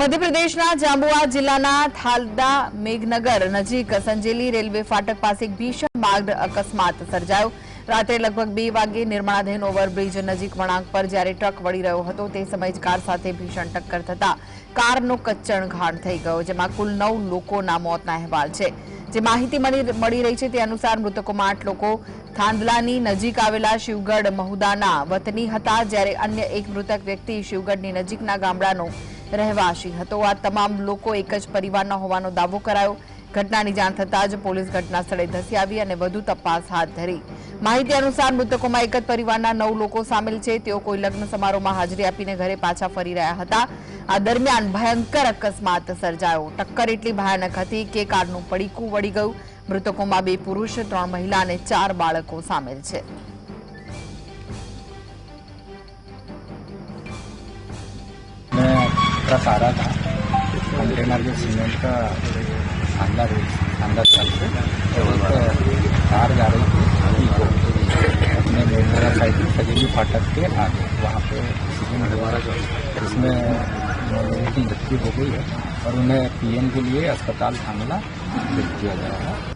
મધ્યપ્રદેશના જાંબુઆ જિલ્લાના થાલદા મેઘનગર નજીક સંજેલી રેલવે ફાટક પાસે ભીષણ માર્ગ અકસ્માત સર્જાયો. રાત્રે લગભગ બે વાગે નિર્માણાધીન ઓવરબ્રિજ નજીક વળાંક પર જ્યારે ટ્રક વળી રહ્યો હતો, તે સમયે જ કાર સાથે ભીષણ ટક્કર થતા કારનો કચ્ચણ ઘાણ થઈ ગયો, જેમાં કુલ નવ લોકોના મોતના અહેવાલ છે. જે માહિતી મળી રહી છે તે અનુસાર મૃતકોમાં આઠ લોકો થાંદલાની નજીક આવેલા શિવગઢ મહુદાના વતની હતા, જ્યારે અન્ય એક મૃતક વ્યક્તિ શિવગઢની નજીકના ગામડાનો રહેવાસી હતો. આ તમામ લોકો એક જ પરિવારના હોવાનો દાવો કરાયો. ઘટનાની જાણ થતાં જ પોલીસ ઘટના સ્થળે ધસી આવી અને વધુ તપાસ હાથ ધરી. માહિતી અનુસાર મૃતકોમાં એક જ પરિવારના નવ લોકો સામેલ છે. તેઓ કોઈ લગ્ન સમારોહમાં હાજરી આપીને ઘરે પાછા ફરી રહ્યા હતા. આ દરમિયાન ભયંકર અકસ્માત સર્જાયો. ટક્કર એટલી ભયાનક હતી કે કારનું પડીકું વળી ગયું. મૃતકોમાં બે પુરુષ, ત્રણ મહિલા અને ચાર બાળકો સામેલ છે. आ रहा था. कंटेनर के सीमेंट का शानदार शानदार साल से तो कार जा रही थी. को अपने मेरा साइकिल सजेली फाटक के आगे, वहाँ पे इसमें लोगों की मृत्यु हो गई है और उन्हें पीएम के लिए अस्पताल थामला भेज दिया गया है.